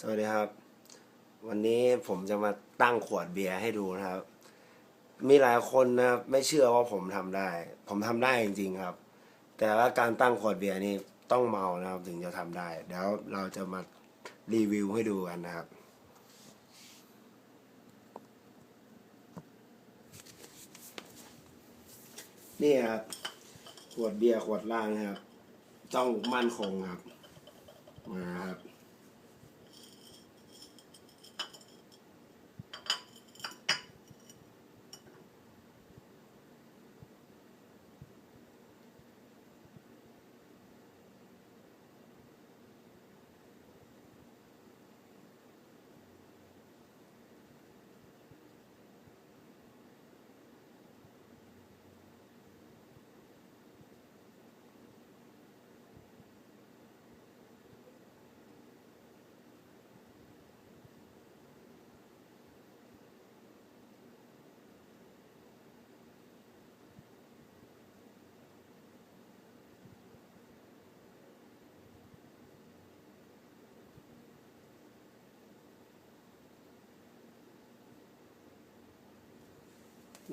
สวัสดีครับ วันนี้ผมจะมาตั้งขวดเบียร์ให้ดูนะครับ มีหลายคนนะครับไม่เชื่อว่าผมทำได้ ผมทำได้จริงๆครับ แต่ว่าการตั้งขวดเบียร์นี่ต้องเมานะครับ ถึงจะทำได้เดี๋ยวเราจะมารีวิวให้ดูกันนะครับนี่ครับขวดเบียร์ขวดล่างครับ ต้องมั่นคงครับมาครับ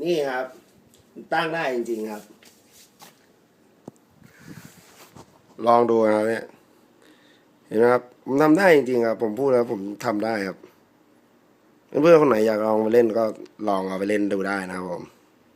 นี่ครับ ตั้งได้จริงๆครับ ลองดูนะครับเนี่ย เห็นไหมครับ ผมทำได้จริงๆครับ ผมพูดแล้วผมทำได้ครับ เพื่อนๆคนไหนอยากลองไปเล่นก็ลองเอาไปเล่นดูได้นะครับผม